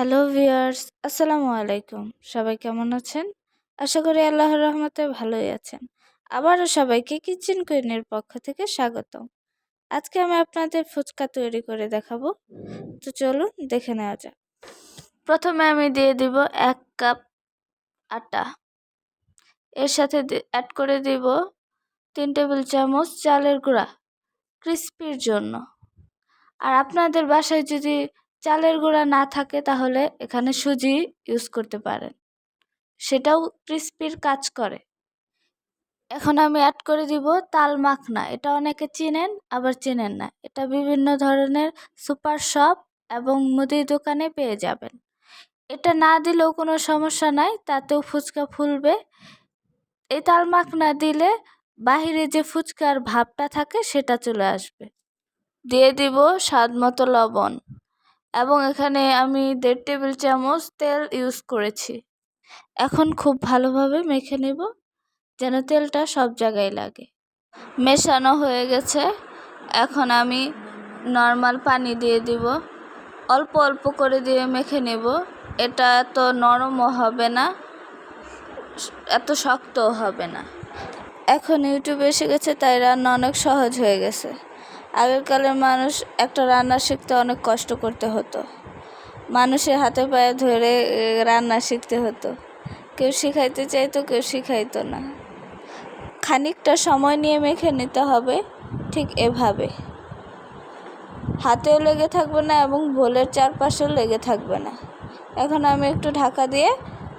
Hello viewers আসসালামু আলাইকুম সবাই কেমন আছেন? আশা করি আল্লাহর রহমতে ভালোই আছেন। আবারও সবাইকে কিচেন কুইনের পক্ষ থেকে স্বাগতম। আজকে আমি আপনাদের ফুচকা তৈরি করে দেখাবো। তো চলুন দেখে নেওয়া যাক। প্রথমে আমি দিয়ে দিব এক কাপ আটা। এর সাথে অ্যাড করে দিব তিন টেবিল চামচ চালের গুঁড়া ক্রিস্পির জন্য। আর আপনাদের বাসায় যদি চালের গুঁড়া না থাকে তাহলে এখানে সুজি ইউজ করতে পারেন। সেটাও ক্রিস্পির কাজ করে। এখন আমি অ্যাড করে দিব তাল মাখনা। এটা অনেকে চিনেন, আবার চেনেন না। এটা বিভিন্ন ধরনের সুপার শপ এবং মুদির দোকানে পেয়ে যাবেন। এটা না দিলেও কোনো সমস্যা নাই, তাতেও ফুচকা ফুলবে। এই তাল মাখনা দিলে বাহিরে যে ফুচকার ভাবটা থাকে সেটা চলে আসবে। দিয়ে দিব স্বাদ মতো লবণ। এবং এখানে আমি দেড় টেবিল চামচ তেল ইউজ করেছি। এখন খুব ভালোভাবে মেখে নেব যেন তেলটা সব জায়গায় লাগে। মেশানো হয়ে গেছে। এখন আমি নর্মাল পানি দিয়ে দিব। অল্প অল্প করে দিয়ে মেখে নেব। এটা এত নরমও হবে না, এত শক্তও হবে না। এখন ইউটিউবে এসে গেছে, তাই রান্না অনেক সহজ হয়ে গেছে। আগেকালের মানুষ একটা রান্না শিখতে অনেক কষ্ট করতে হতো। মানুষের হাতে পায়ে ধরে রান্না শিখতে হতো। কেউ শিখাইতে চাইতো, কেউ শিখাইতো না। খানিকটা সময় নিয়ে মেখে নিতে হবে ঠিক এভাবে। হাতেও লেগে থাকবে না এবং ভোলের চারপাশেও লেগে থাকবে না। এখন আমি একটু ঢাকা দিয়ে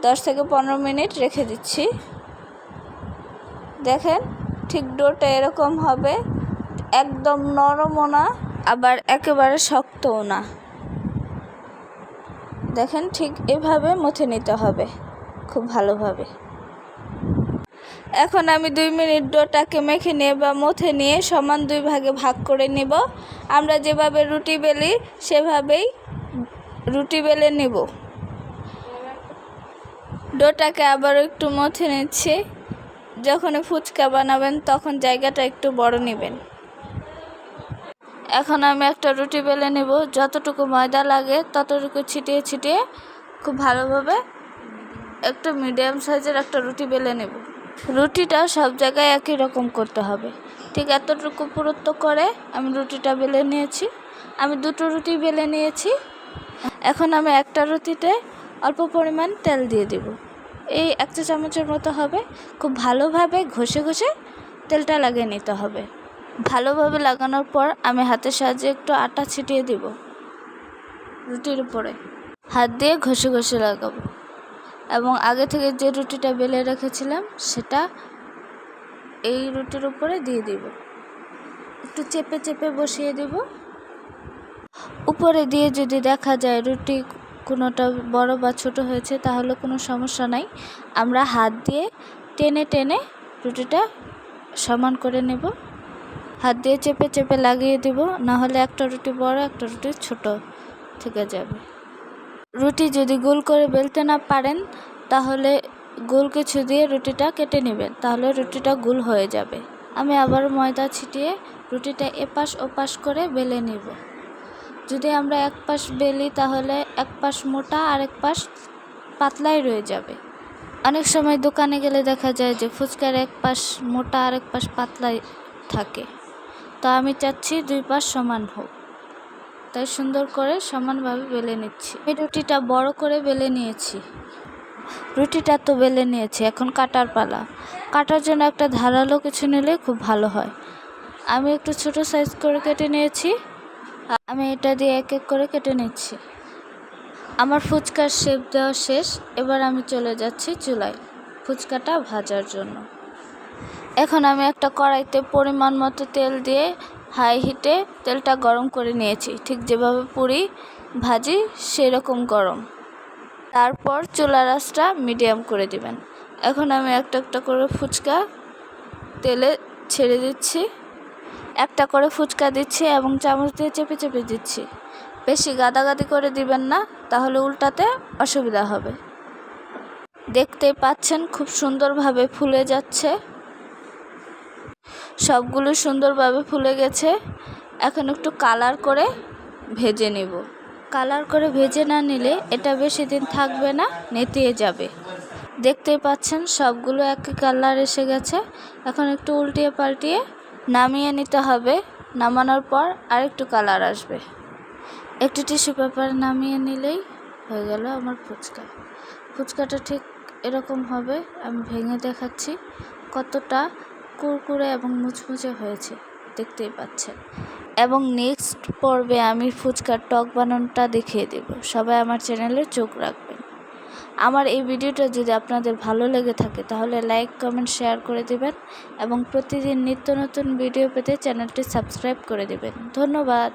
দশ থেকে পনেরো মিনিট রেখে দিচ্ছি। দেখেন ঠিক ডোটা এরকম হবে। একদম নরমও না, আবার একেবারে শক্তও না। দেখেন ঠিক এভাবে মুথে নিতে হবে, খুব ভালোভাবে। এখন আমি দুই মিনিট ডোটাকে মেখে নিয়ে বা মুথে নিয়ে সমান দুই ভাগে ভাগ করে নিব। আমরা যেভাবে রুটি বেলি, সেভাবেই রুটি বেলে নিব। ডোটাকে আবার একটু মথে নিচ্ছি। যখন ফুচকা বানাবেন, তখন জায়গাটা একটু বড় নেবেন। এখন আমি একটা রুটি বেলে নেব। যতটুকু ময়দা লাগে ততটুকু ছিটিয়ে ছিটিয়ে খুব ভালোভাবে একটা মিডিয়াম সাইজের একটা রুটি বেলে নেব। রুটিটা সব জায়গায় একই রকম করতে হবে। ঠিক এতটুকু পুরুত্ব করে আমি রুটিটা বেলে নিয়েছি। আমি দুটো রুটি বেলে নিয়েছি। এখন আমি একটা রুটিতে অল্প পরিমাণ তেল দিয়ে দেব। এই একটা চামচের মতো হবে। খুব ভালোভাবে ঘষে ঘষে তেলটা লাগিয়ে নিতে হবে। ভালোভাবে লাগানোর পর আমি হাতের সাহায্যে একটু আটা ছিটিয়ে দিব রুটির উপরে। হাত দিয়ে ঘষে ঘষে লাগাবো। এবং আগে থেকে যে রুটিটা বেলে রেখেছিলাম, সেটা এই রুটির উপরে দিয়ে দিব। একটু চেপে চেপে বসিয়ে দিব। উপরে দিয়ে যদি দেখা যায় রুটি কোনোটা বড় বা ছোট হয়েছে, তাহলে কোনো সমস্যা নাই। আমরা হাত দিয়ে টেনে টেনে রুটিটা সমান করে নেব। হাত দিয়ে চেপে চেপে লাগিয়ে দেব, নাহলে একটা রুটি বড়, একটা রুটি ছোট থেকে যাবে। রুটি যদি গোল করে বেলতে না পারেন, তাহলে গোল কিছু দিয়ে রুটিটা কেটে নেবেন, তাহলে রুটিটা গোল হয়ে যাবে। আমি আবার ময়দা ছিটিয়ে রুটিটা এপাশ ওপাশ করে বেলে নিব। যদি আমরা এক পাশ বেলি, তাহলে এক পাশ মোটা আর এক পাশ পাতলাই রয়ে যাবে। অনেক সময় দোকানে গেলে দেখা যায় যে ফুচকার এক পাশ মোটা আর এক পাশ পাতলাই থাকে। তো আমি চাচ্ছি দুই পাশ সমান হোক। তাই সুন্দর করে সমানভাবে বেলে নিচ্ছি। এই রুটিটা বড় করে বেলে নিয়েছি। রুটিটা তো বেলে নিয়েছি, এখন কাটার পালা। কাটার জন্য একটা ধারালো কিছু নিলে খুব ভালো হয়। আমি একটু ছোট সাইজ করে কেটে নিয়েছি। আমি এটা দিয়ে এক এক করে কেটে নিচ্ছি। আমার ফুচকার শেপ দেওয়া শেষ। এবার আমি চলে যাচ্ছি চুলায়। ফুচকাটা ভাজার জন্য। এখন আমি একটা কড়াইতে পরিমাণ মতো তেল দিয়ে হাই হিটে তেলটা গরম করে নিয়েছি। ঠিক যেভাবে পুরি, ভাজি, সেরকম গরম। তারপর চুলা রাসটা মিডিয়াম করে দিবেন। এখন আমি একটা একটা করে ফুচকা তেলে ছেড়ে দিচ্ছি। একটা করে ফুচকা দিচ্ছি এবং চামচ দিয়ে চেপে চেপে দিচ্ছি। বেশি গাদাগাদি করে দিবেন না, তাহলে উল্টাতে অসুবিধা হবে। দেখতে পাচ্ছেন, খুব সুন্দরভাবে ফুলে যাচ্ছে। সবগুলো সুন্দরভাবে ফুলে গেছে। এখন একটু কালার করে ভেজে নেব। কালার করে ভেজে না নিলে এটা বেশি দিন থাকবে না, নেতিয়ে যাবে। দেখতেই পাচ্ছেন, সবগুলো একই কালার এসে গেছে। এখন একটু উল্টিয়ে পাল্টিয়ে নামিয়ে নিতে হবে। নামানোর পর আরেকটু কালার আসবে। একটু টিস্যু পেপার নামিয়ে নিলেই হয়ে গেল আমার ফুচকা। ফুচকাটা ঠিক এরকম হবে, আমি ভেঙে দেখাচ্ছি কতটা কুরকুরে এবং মুচমুচে হয়েছে, দেখতেই পাচ্ছেন। এবং নেক্সট পর্বে আমি ফুচকার টক বানানোটা দেখিয়ে দেব। সবাই আমার চ্যানেলে চোখ রাখবেন। আমার এই ভিডিওটা যদি আপনাদের ভালো লেগে থাকে, তাহলে লাইক কমেন্ট শেয়ার করে দেবেন এবং প্রতিদিন নিত্য নতুন ভিডিও পেতে চ্যানেলটি সাবস্ক্রাইব করে দেবেন। ধন্যবাদ।